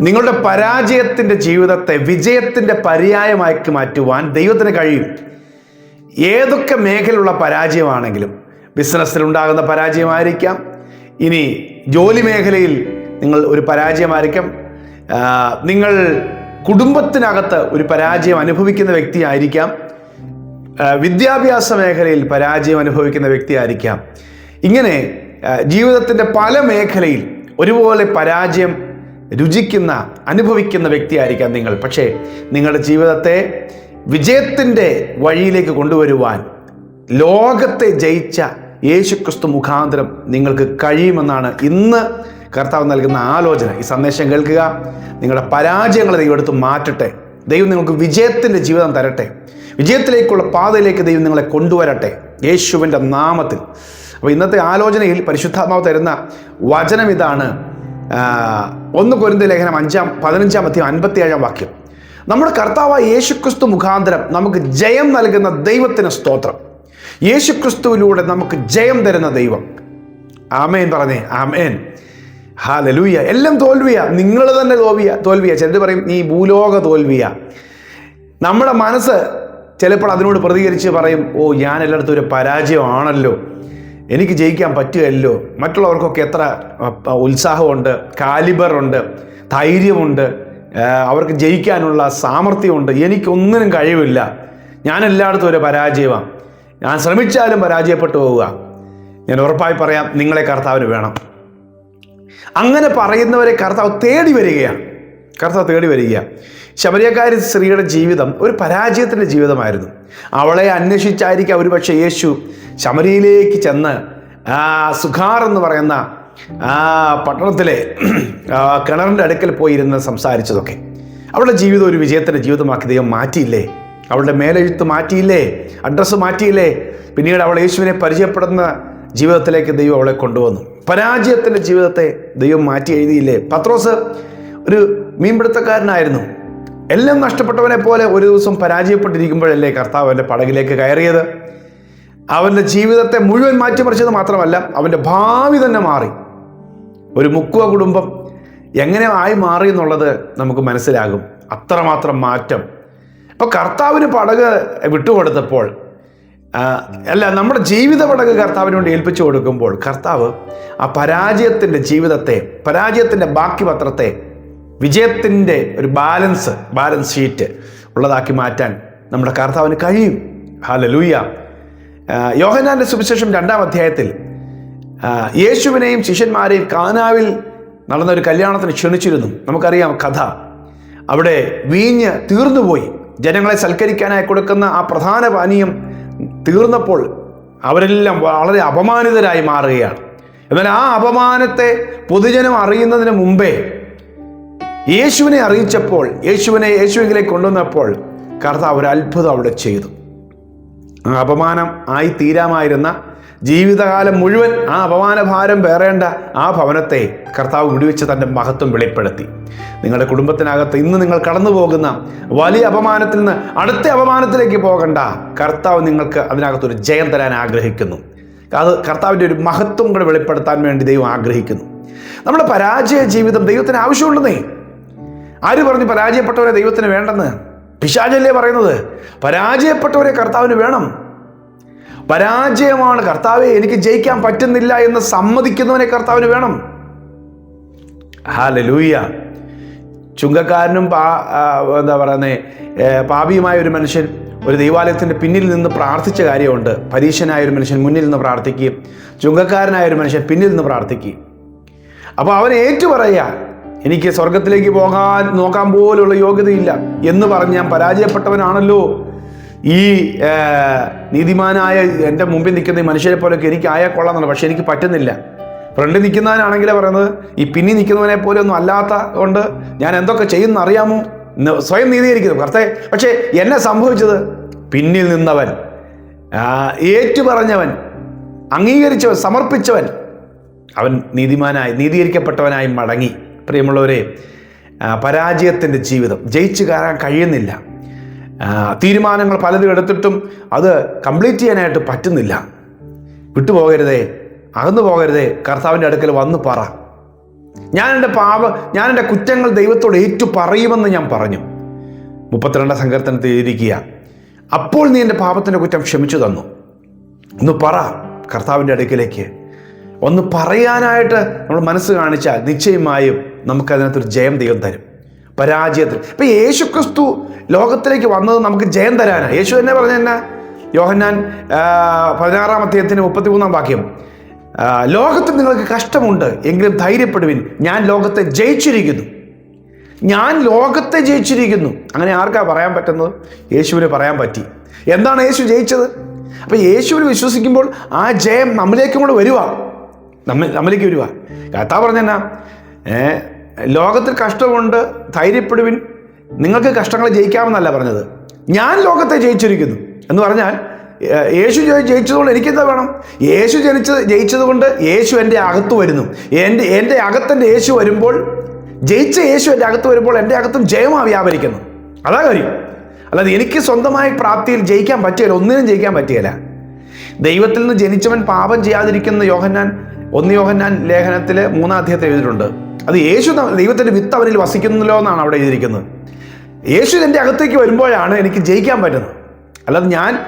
നിങ്ങളുടെ പരാജയത്തിന്റെ ജീവിതത്തെ വിജയത്തിന്റെ പര്യായമാക്കി മാറ്റുവാൻ ദൈവത്തിന് കഴിയും. ഏതൊക്കെ മേഖലയുള്ള പരാജയമാണെങ്കിലും ബിസിനസ്സിലുണ്ടാകുന്ന പരാജയമായിരിക്കാം. ഇനി ജോലി മേഖലയിൽ നിങ്ങൾ ഒരു പരാജയമായിരിക്കാം. നിങ്ങൾ കുടുംബത്തിനകത്ത് ഒരു പരാജയം അനുഭവിക്കുന്ന വ്യക്തിയായിരിക്കാം. വിദ്യാഭ്യാസ മേഖലയിൽ പരാജയം അനുഭവിക്കുന്ന വ്യക്തിയായിരിക്കാം. ഇങ്ങനെ ജീവിതത്തിന്റെ പല മേഖലയിൽ ഒരുപോലെ പരാജയം രുചിക്കുന്ന അനുഭവിക്കുന്ന വ്യക്തിയായിരിക്കാം നിങ്ങൾ. പക്ഷേ നിങ്ങളുടെ ജീവിതത്തെ വിജയത്തിന്റെ വഴിയിലേക്ക് കൊണ്ടുവരുവാൻ ലോകത്തെ ജയിച്ച യേശുക്രിസ്തു മുഖാന്തരം നിങ്ങൾക്ക് കഴിയുമെന്നാണ് ഇന്ന് കർത്താവ് നൽകുന്ന ആലോചന. ഈ സന്ദേശം കേൾക്കുക. നിങ്ങളുടെ പരാജയങ്ങൾ ദൈവം എടുത്ത് മാറ്റട്ടെ. ദൈവം നിങ്ങൾക്ക് വിജയത്തിന്റെ ജീവിതം തരട്ടെ. വിജയത്തിലേക്കുള്ള പാതയിലേക്ക് ദൈവം നിങ്ങളെ കൊണ്ടുവരട്ടെ. യേശുവിന്റെ നാമത്തിൽ. അപ്പോൾ ഇന്നത്തെ ആലോചനയിൽ പരിശുദ്ധാത്മാവ് തരുന്ന വചനം ഇതാണ് ഒന്ന് കൊരിന്ത ലേഖനം അഞ്ചാം പതിനഞ്ചാം അധ്യയം അൻപത്തിയേഴാം വാക്യം. നമ്മുടെ കർത്താവായ യേശുക്രിസ്തു മുഖാന്തരം നമുക്ക് ജയം നൽകുന്ന ദൈവത്തിന് സ്തോത്രം. യേശുക്രിസ്തുവിലൂടെ നമുക്ക് ജയം തരുന്ന ദൈവം. ആമേൻ പറഞ്ഞേ ആമേൻ. ഹാ ലലൂയ എല്ലാം തോൽവിയ. നിങ്ങൾ തന്നെ തോൽവിയ തോൽവിയ. ചിലർ പറയും നീ ഭൂലോക തോൽവിയ. നമ്മുടെ മനസ്സ് ചിലപ്പോൾ അതിനോട് പ്രതികരിച്ച് പറയും ഓ ഞാൻ എല്ലായിടത്തും ഒരു പരാജയമാണല്ലോ. എനിക്ക് ജയിക്കാൻ പറ്റുകയല്ലോ. മറ്റുള്ളവർക്കൊക്കെ എത്ര ഉത്സാഹമുണ്ട് കാലിബറുണ്ട് ധൈര്യമുണ്ട് അവർക്ക് ജയിക്കാനുള്ള സാമർഥ്യമുണ്ട്. എനിക്കൊന്നിനും കഴിവില്ല. ഞാൻ എല്ലായിടത്തും ഒരു പരാജയമാണ് ഞാൻ ശ്രമിച്ചാലും പരാജയപ്പെട്ടു പോവുക. ഞാൻ ഉറപ്പായി പറയാം നിങ്ങളെ കർത്താവിന് വേണം. അങ്ങനെ പറയുന്നവരെ കർത്താവ് തേടി വരികയാണ്. കർത്താവ് തേടി വരിക. ശബരിയക്കാരി സ്ത്രീയുടെ ജീവിതം ഒരു പരാജയത്തിന്റെ ജീവിതമായിരുന്നു. അവളെ അന്വേഷിച്ചായിരിക്കും അവർ ഒരുപക്ഷെ യേശു ശമരിയിലേക്ക് ചെന്ന് സുഖാർ എന്ന് പറയുന്ന ആ പട്ടണത്തിലെ കിണറിന്റെ അടുക്കൽ പോയിരുന്ന് സംസാരിച്ചതൊക്കെ. അവളുടെ ജീവിതം ഒരു വിജയത്തിന്റെ ജീവിതമാക്കി ദൈവം മാറ്റിയില്ലേ? അവളുടെ മേലെഴുത്ത് മാറ്റിയില്ലേ? അഡ്രസ്സ് മാറ്റിയില്ലേ? പിന്നീട് അവൾ യേശുവിനെ പരിചയപ്പെടുന്ന ജീവിതത്തിലേക്ക് ദൈവം അവളെ കൊണ്ടുവന്നു. പരാജയത്തിന്റെ ജീവിതത്തെ ദൈവം മാറ്റി എഴുതിയില്ലേ? പത്രോസ് ഒരു മീൻപിടുത്തക്കാരനായിരുന്നു. എല്ലാം നഷ്ടപ്പെട്ടവനെ പോലെ ഒരു ദിവസം പരാജയപ്പെട്ടിരിക്കുമ്പോഴല്ലേ കർത്താവ് അവന്റെ പടകിലേക്ക് കയറിയത്? അവന്റെ ജീവിതത്തെ മുഴുവൻ മാറ്റിമറിച്ചത് മാത്രമല്ല അവന്റെ ഭാവി തന്നെ മാറി. ഒരു മുക്കുവ കുടുംബം എങ്ങനെ ആയി മാറി എന്നുള്ളത് നമുക്ക് മനസ്സിലാകും. അത്രമാത്രം മാറ്റം. ഇപ്പൊ കർത്താവിന് പടക് വിട്ടുകൊടുത്തപ്പോൾ അല്ല നമ്മുടെ ജീവിത പടക് കർത്താവിന് വേണ്ടി ഏൽപ്പിച്ചു കൊടുക്കുമ്പോൾ കർത്താവ് ആ പരാജയത്തിന്റെ ജീവിതത്തെ പരാജയത്തിന്റെ ബാക്കി പത്രത്തെ വിജയത്തിന്റെ ഒരു ബാലൻസ് ബാലൻസ് ഷീറ്റ് ഉള്ളതാക്കി മാറ്റാൻ നമ്മുടെ കർത്താവിന് കഴിയും. ഹാല ലൂയ യോഹനാന്റെ സുവിശേഷം രണ്ടാം അധ്യായത്തിൽ യേശുവിനെയും ശിഷ്യന്മാരെയും കാനാവിൽ നടന്ന ഒരു കല്യാണത്തിന് ക്ഷണിച്ചിരുന്നു. നമുക്കറിയാം കഥ. അവിടെ വീഞ്ഞ് തീർന്നുപോയി. ജനങ്ങളെ സൽക്കരിക്കാനായി കൊടുക്കുന്ന ആ പ്രധാന പാനീയം തീർന്നപ്പോൾ അവരെല്ലാം വളരെ അപമാനിതരായി മാറുകയാണ്. എന്നാൽ ആ അപമാനത്തെ പൊതുജനം അറിയുന്നതിന് മുമ്പേ യേശുവിനെ അറിയിച്ചപ്പോൾ യേശുവിനെ യേശുവിലേക്ക് കൊണ്ടുവന്നപ്പോൾ കർത്താവ് ഒരു അത്ഭുതം അവിടെ ചെയ്തു. ആ അപമാനം ആയി തീരാമായിരുന്ന ജീവിതകാലം മുഴുവൻ ആ അപമാന ഭാരം പേറേണ്ട ആ ഭവനത്തെ കർത്താവ് വിടുവിച്ച് തന്റെ മഹത്വം വെളിപ്പെടുത്തി. നിങ്ങളുടെ കുടുംബത്തിനകത്ത് ഇന്ന് നിങ്ങൾ കടന്നു പോകുന്ന വലിയ അപമാനത്തിൽ നിന്ന് അടുത്ത അപമാനത്തിലേക്ക് പോകണ്ട. കർത്താവ് നിങ്ങൾക്ക് അതിനകത്തൊരു ജയം തരാൻ ആഗ്രഹിക്കുന്നു. അത് കർത്താവിന്റെ ഒരു മഹത്വം കൂടെ വെളിപ്പെടുത്താൻ വേണ്ടി ദൈവം ആഗ്രഹിക്കുന്നു. നമ്മുടെ പരാജയ ജീവിതം ദൈവത്തിന് ആവശ്യമുണ്ടെന്നേ ആര് പറഞ്ഞു പരാജയപ്പെട്ടവരെ ദൈവത്തിന് വേണ്ടെന്ന്? പിശാചല്ലേ പറയുന്നത്? പരാജയപ്പെട്ടവരെ കർത്താവിന് വേണം. പരാജയമാണ് കർത്താവെ എനിക്ക് ജയിക്കാൻ പറ്റുന്നില്ല എന്ന് സമ്മതിക്കുന്നവനെ കർത്താവിന് വേണം. ഹാലലൂയ ചുങ്കക്കാരനും പാ എന്താ പറയുന്നത് പാപിയുമായ ഒരു മനുഷ്യൻ ഒരു ദൈവാലയത്തിന്റെ പിന്നിൽ നിന്ന് പ്രാർത്ഥിച്ച കാര്യമുണ്ട്. പരീക്ഷനായ ഒരു മനുഷ്യൻ മുന്നിൽ നിന്ന് പ്രാർത്ഥിക്കുകയും ചുങ്കക്കാരനായ ഒരു മനുഷ്യൻ പിന്നിൽ നിന്ന് പ്രാർത്ഥിക്കുകയും. അപ്പോൾ അവൻ ഏറ്റു പറയുക എനിക്ക് സ്വർഗത്തിലേക്ക് പോകാൻ നോക്കാൻ പോലുള്ള യോഗ്യതയില്ല എന്ന് പറഞ്ഞ് ഞാൻ പരാജയപ്പെട്ടവനാണല്ലോ. ഈ നീതിമാനായ എന്റെ മുമ്പിൽ നിൽക്കുന്ന ഈ മനുഷ്യരെ പോലെയൊക്കെ എനിക്ക് ആയാൽ കൊള്ളാമെന്നുണ്ട് പക്ഷെ എനിക്ക് പറ്റുന്നില്ല. ഫ്രണ്ടിൽ നിൽക്കുന്നവനാണെങ്കിലേ പറയുന്നത് ഈ പിന്നി നിൽക്കുന്നവനെ പോലെ ഒന്നും അല്ലാത്ത കൊണ്ട് ഞാൻ എന്തൊക്കെ ചെയ്യുന്ന അറിയാമോ? സ്വയം നീതീകരിക്കുന്നു. കർത്തേ പക്ഷേ എന്നെ സംഭവിച്ചത് പിന്നിൽ നിന്നവൻ ഏറ്റുപറഞ്ഞവൻ ഏറ്റു പറഞ്ഞവൻ അംഗീകരിച്ചവൻ സമർപ്പിച്ചവൻ അവൻ നീതിമാനായി നീതീകരിക്കപ്പെട്ടവനായി മടങ്ങി. പ്രിയമുള്ളവരെ പരാജയത്തിന്റെ ജീവിതം. ജയിച്ചു കയറാൻ കഴിയുന്നില്ല. തീരുമാനങ്ങൾ പലതും എടുത്തിട്ടും അത് കംപ്ലീറ്റ് ചെയ്യാനായിട്ട് പറ്റുന്നില്ല. വിട്ടുപോകരുതേ അകന്നു പോകരുതേ കർത്താവിന്റെ അടുക്കൽ വന്ന് പറ. ഞാൻ എന്റെ പാപ ഞാൻ എന്റെ കുറ്റങ്ങൾ ദൈവത്തോട് ഏറ്റു പറയുമെന്ന് ഞാൻ പറഞ്ഞു. മുപ്പത്തിരണ്ടാം സങ്കീർത്തനത്തിൽ ഇരിക്കുക അപ്പോൾ നീ എന്റെ പാപത്തിന്റെ കുറ്റം ക്ഷമിച്ചു തന്നു. ഒന്ന് പറ കർത്താവിന്റെ അടുക്കിലേക്ക് ഒന്ന് പറയാനായിട്ട് നമ്മൾ മനസ്സ് കാണിച്ചാൽ നിശ്ചയമായും നമുക്കതിനകത്തൊരു ജയം ദൈവം തരും. പരാജയത്തിൽ. ഇപ്പം യേശു ക്രിസ്തു ലോകത്തിലേക്ക് വന്നത് നമുക്ക് ജയം തരാനാണ്. യേശു തന്നെ പറഞ്ഞ തന്നെ യോഹന്നാൻ പതിനാറാം പതിനാറാം അധ്യായത്തിന് മുപ്പത്തിമൂന്നാം വാക്യം. ലോകത്തിൽ നിങ്ങൾക്ക് കഷ്ടമുണ്ട് എങ്കിലും ധൈര്യപ്പെടുവിൻ. ഞാൻ ലോകത്തെ ജയിച്ചിരിക്കുന്നു. ഞാൻ ലോകത്തെ ജയിച്ചിരിക്കുന്നു. അങ്ങനെ ആർക്കാ പറയാൻ പറ്റുന്നത്? യേശുവിന് പറയാൻ പറ്റി. എന്താണ് യേശു ജയിച്ചത്? അപ്പൊ യേശുവിന് വിശ്വസിക്കുമ്പോൾ ആ ജയം നമ്മിലേക്കും കൂടെ വരുക നമ്മ നമ്മിലേക്ക് വരുക കഥ പറഞ്ഞെന്നാ ലോകത്തിൽ കഷ്ടമുണ്ട് ധൈര്യപ്പെടുവിൻ നിങ്ങൾക്ക് കഷ്ടങ്ങളെ ജയിക്കാമെന്നല്ല പറഞ്ഞത്. ഞാൻ ലോകത്തെ ജയിച്ചിരിക്കുന്നു എന്ന് പറഞ്ഞാൽ യേശു ജയി- ജയിച്ചതുകൊണ്ട് എനിക്കെന്താ വേണം? യേശു ജനിച്ചത് ജയിച്ചതുകൊണ്ട് യേശു എന്റെ അകത്ത് വരുന്നു. എന്റെ എന്റെ അകത്തെന്റെ യേശു വരുമ്പോൾ ജയിച്ച യേശു എന്റെ അകത്ത് വരുമ്പോൾ എന്റെ അകത്തും ജയമാ വ്യാപരിക്കുന്നു. അതാ കാര്യം. അല്ലാതെ എനിക്ക് സ്വന്തമായി പ്രാപ്തിയിൽ ജയിക്കാൻ പറ്റിയല്ല ഒന്നിനും ജയിക്കാൻ പറ്റിയല്ല ദൈവത്തിൽ നിന്ന് ജനിച്ചവൻ പാപം ചെയ്യാതിരിക്കുന്ന യോഹന്നാൻ ഒന്ന് യോഹന്നാൻ ലേഖനത്തിൽ മൂന്നാം അധ്യായത്തിൽ എഴുതിയിട്ടുണ്ട്. അത് യേശു ദൈവത്തിന്റെ വിത്ത് അവനിൽ വസിക്കുന്നല്ലോ എന്നാണ് അവിടെ എഴുതിയിരിക്കുന്നത്. യേശു എന്റെ അകത്തേക്ക് വരുമ്പോഴാണ് എനിക്ക് ജയിക്കാൻ പറ്റുന്നത്. അല്ലാതെ ഞാൻ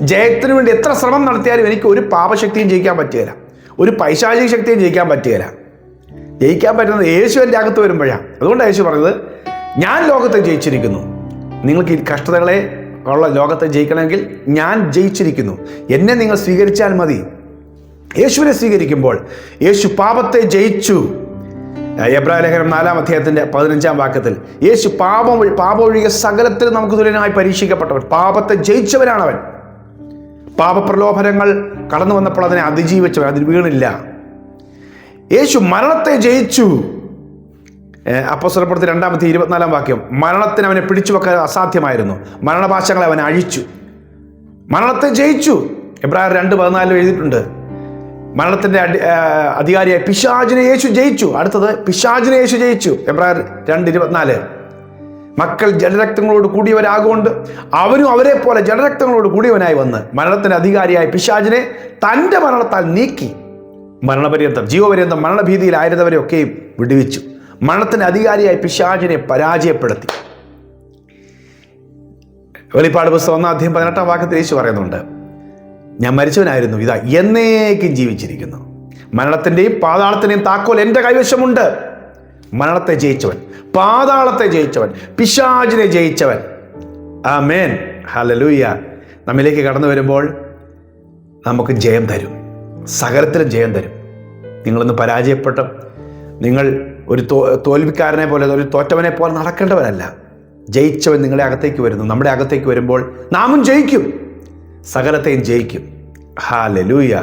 ജയത്തിന് വേണ്ടി എത്ര ശ്രമം നടത്തിയാലും എനിക്ക് ഒരു പാപശക്തിയും ജയിക്കാൻ പറ്റുകയില്ല. ഒരു പൈശാചിക ശക്തിയും ജയിക്കാൻ പറ്റുകയില്ല. ജയിക്കാൻ പറ്റുന്നത് യേശു എന്റെ അകത്ത് വരുമ്പോഴാണ്. അതുകൊണ്ടാണ് യേശു പറഞ്ഞത് ഞാൻ ലോകത്തെ ജയിച്ചിരിക്കുന്നു. നിങ്ങൾക്ക് ഈ കഷ്ടതകളെ ഉള്ള ലോകത്തെ ജയിക്കണമെങ്കിൽ ഞാൻ ജയിച്ചിരിക്കുന്നു. എന്നെ നിങ്ങൾ സ്വീകരിച്ചാൽ മതി. യേശുവിനെ സ്വീകരിക്കുമ്പോൾ യേശു പാപത്തെ ജയിച്ചു. എബ്രാഹിം ലേഖനം നാലാം അധ്യായത്തിന്റെ പതിനഞ്ചാം വാക്യത്തിൽ യേശു പാപം പാപം ഒഴികെ സകലത്തിൽ നമുക്ക് തുല്യനായി പരീക്ഷിക്കപ്പെട്ടവൻ പാപത്തെ ജയിച്ചവനാണവൻ. പാപപ്രലോഭനങ്ങൾ കടന്നു വന്നപ്പോൾ അതിനെ അതിജീവിച്ചവൻ അതിൽ വീണില്ല. യേശു മരണത്തെ ജയിച്ചു. അപ്പസ്വരപ്പുറത്ത് രണ്ടാമത്തെ ഇരുപത്തിനാലാം വാക്യം മരണത്തിന് അവനെ പിടിച്ചു വെക്കാൻ അസാധ്യമായിരുന്നു. മരണഭാഷകളെ അവൻ അഴിച്ചു. മരണത്തെ ജയിച്ചു. എബ്രാഹിം രണ്ട് പതിനാലിൽ എഴുതിയിട്ടുണ്ട് മരണത്തിന്റെ അടി അധികാരിയായി പിശാചിനെ യേശു ജയിച്ചു. അടുത്തത് പിശാചിനെ യേശു ജയിച്ചു. എബ്രാഹിം രണ്ട് ഇരുപത്തിനാല് മക്കൾ ജലരക്തങ്ങളോട് കൂടിയവരാകൊണ്ട് അവരും അവരെ പോലെ ജലരക്തങ്ങളോട് കൂടിയവനായി വന്ന് മരണത്തിന്റെ അധികാരിയായ പിശാചിനെ തന്റെ മരണത്താൽ നീക്കി മരണപര്യന്തം ജീവപര്യന്തം മരണഭീതിയിലായിരുന്നവരെയൊക്കെയും വിടുവിച്ചു. മരണത്തിന്റെ അധികാരിയായ പിശാചിനെ പരാജയപ്പെടുത്തി. വെളിപ്പാട് പുസ്തകം ഒന്നാം അധ്യയം പതിനെട്ടാം വാക്യത്തിൽ യേശു പറയുന്നുണ്ട് ഞാൻ മരിച്ചവനായിരുന്നു. ഇതാ എന്നേക്കും ജീവിച്ചിരിക്കുന്നു. മരണത്തിന്റെയും പാതാളത്തിന്റെയും താക്കോൽ എന്റെ കൈവശമുണ്ട്. മരണത്തെ ജയിച്ചവൻ പാതാളത്തെ ജയിച്ചവൻ പിശാചിനെ ജയിച്ചവൻ. ആ മേൻ ഹലലൂയ നമ്മിലേക്ക് കടന്നു വരുമ്പോൾ നമുക്ക് ജയം തരും. സകലത്തിലും ജയം തരും. നിങ്ങളൊന്ന് പരാജയപ്പെട്ട നിങ്ങൾ ഒരു തോ തോൽവിക്കാരനെ പോലെ ഒരു തോറ്റവനെ പോലെ നടക്കേണ്ടവരല്ല. ജയിച്ചവൻ നിങ്ങളെ അകത്തേക്ക് വരുന്നു. നമ്മുടെ അകത്തേക്ക് വരുമ്പോൾ നാമും ജയിക്കും. സകലത്തെയും ജയിക്കും. ഹാ ലലൂയ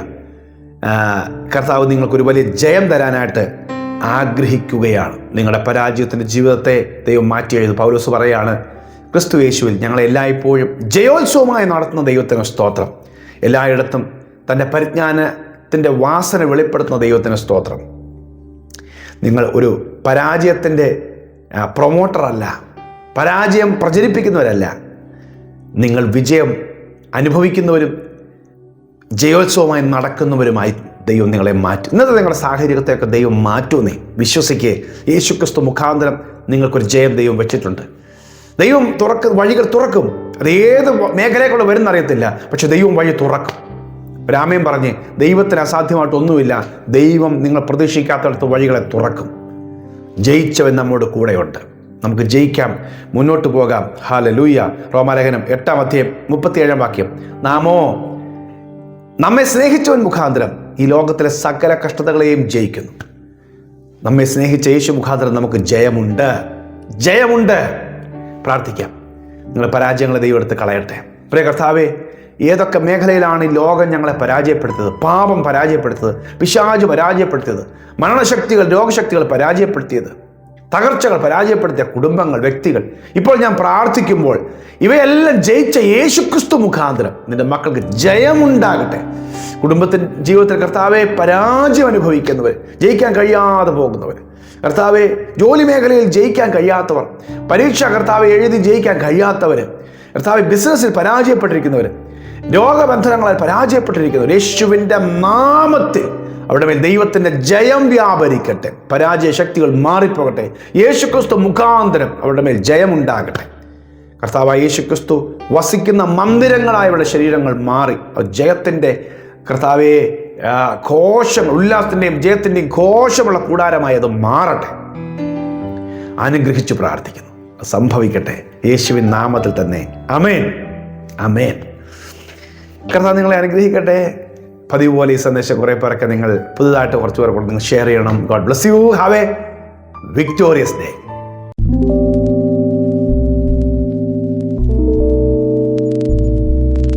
കർത്താവ് നിങ്ങൾക്കൊരു വലിയ ജയം തരാനായിട്ട് ആഗ്രഹിക്കുകയാണ്. നിങ്ങളുടെ പരാജയത്തിന്റെ ജീവിതത്തെ ദൈവം മാറ്റി എഴുതും പൗലോസ് പറയാണ് ക്രിസ്തു യേശുവിൽ ഞങ്ങളെ എല്ലായ്പ്പോഴും ജയോത്സവമായി നടത്തുന്ന ദൈവത്തിന് സ്തോത്രം. എല്ലായിടത്തും തന്റെ പരിജ്ഞാനത്തിന്റെ വാസന വെളിപ്പെടുത്തുന്ന ദൈവത്തിന് സ്തോത്രം. നിങ്ങൾ ഒരു പരാജയത്തിന്റെ പ്രൊമോട്ടറല്ല പരാജയം പ്രചരിപ്പിക്കുന്നവരല്ല. നിങ്ങൾ വിജയം അനുഭവിക്കുന്നവരും ജയോത്സവമായി നടക്കുന്നവരുമായി ദൈവം നിങ്ങളെ മാറ്റും. ഇന്നത്തെ നിങ്ങളുടെ സാഹചര്യത്തെയൊക്കെ ദൈവം മാറ്റുമെന്നേ വിശ്വസിക്കുക യേശുക്രിസ്തു മുഖാന്തരം നിങ്ങൾക്കൊരു ജയം ദൈവം വെച്ചിട്ടുണ്ട്. ദൈവം തുറക്ക വഴികൾ തുറക്കും. അത് ഏത് മേഖലയിലൂടെ വരുന്ന അറിയത്തില്ല. പക്ഷെ ദൈവം വഴി തുറക്കും. രാമയം പറഞ്ഞ് ദൈവത്തിന് അസാധ്യമായിട്ട് ഒന്നുമില്ല. ദൈവം നിങ്ങൾ പ്രതീക്ഷിക്കാത്തടത്ത് വഴികളെ തുറക്കും. ജയിച്ചവൻ നമ്മുടെ കൂടെയുണ്ട്. നമുക്ക് ജയിക്കാം മുന്നോട്ട് പോകാം. ഹാല ലൂയ റോമാലേഖനം എട്ടാം അധ്യയം മുപ്പത്തിയേഴാം വാക്യം. നാമോ നമ്മെ സ്നേഹിച്ചവൻ മുഖാന്തരം ഈ ലോകത്തിലെ സകല കഷ്ടതകളെയും ജയിക്കുന്നു. നമ്മെ സ്നേഹിച്ച യേശു മുഖാന്തരം നമുക്ക് ജയമുണ്ട്. ജയമുണ്ട്. പ്രാർത്ഥിക്കാം. നിങ്ങളുടെ പരാജയങ്ങളെ ദൈവം എടുത്ത് കളയട്ടെ. പ്രിയ കർത്താവേ ഏതൊക്കെ മേഖലയിലാണ് ഈ ലോകം ഞങ്ങളെ പരാജയപ്പെടുത്തിയത്? പാപം പരാജയപ്പെടുത്തിയത് പിശാജ് പരാജയപ്പെടുത്തിയത് മരണശക്തികൾ രോഗശക്തികൾ പരാജയപ്പെടുത്തിയത്? തകർച്ചകൾ പരാജയപ്പെടുത്തിയ കുടുംബങ്ങൾ വ്യക്തികൾ. ഇപ്പോൾ ഞാൻ പ്രാർത്ഥിക്കുമ്പോൾ ഇവയെല്ലാം ജയിച്ച യേശുക്രിസ്തു മുഖാന്തരം നിന്റെ മക്കൾക്ക് ജയമുണ്ടാകട്ടെ. കുടുംബത്തിൻ ജീവിതത്തിൽ കർത്താവെ പരാജയം അനുഭവിക്കുന്നവർ ജയിക്കാൻ കഴിയാതെ പോകുന്നവർ. കർത്താവെ ജോലി മേഖലയിൽ ജയിക്കാൻ കഴിയാത്തവർ പരീക്ഷ കർത്താവ് എഴുതി ജയിക്കാൻ കഴിയാത്തവർ കർത്താവ് ബിസിനസ്സിൽ പരാജയപ്പെട്ടിരിക്കുന്നവർ രോഗബന്ധനങ്ങളാൽ പരാജയപ്പെട്ടിരിക്കുന്നവർ യേശുവിന്റെ നാമത്തിൽ അവിടെ മേൽ ദൈവത്തിന്റെ ജയം വ്യാപരിക്കട്ടെ. പരാജയ ശക്തികൾ മാറിപ്പോകട്ടെ. യേശുക്രിസ്തു മുഖാന്തരം അവരുടെ മേൽ ജയമുണ്ടാകട്ടെ. കർത്താവായ യേശുക്രിസ്തു വസിക്കുന്ന മന്ദിരങ്ങളായ അവരുടെ ശരീരങ്ങൾ മാറി. ജയത്തിന്റെ കർത്താവെ ഘോഷം ഉല്ലാസത്തിന്റെയും ജയത്തിന്റെയും ഘോഷമുള്ള കൂടാരമായി അത് മാറട്ടെ. അനുഗ്രഹിച്ചു പ്രാർത്ഥിക്കുന്നു. സംഭവിക്കട്ടെ. യേശുവിൻ നാമത്തിൽ തന്നെ. അമേൻ അമേൻ കർത്താവ് നിങ്ങളെ അനുഗ്രഹിക്കട്ടെ. പതിവ് പോലെ ഈ സന്ദേശം കുറേ പേരൊക്കെ നിങ്ങൾ പുതുതായിട്ട് കുറച്ച് പേർ നിങ്ങൾ ഷെയർ ചെയ്യണം. God bless you have a victorious day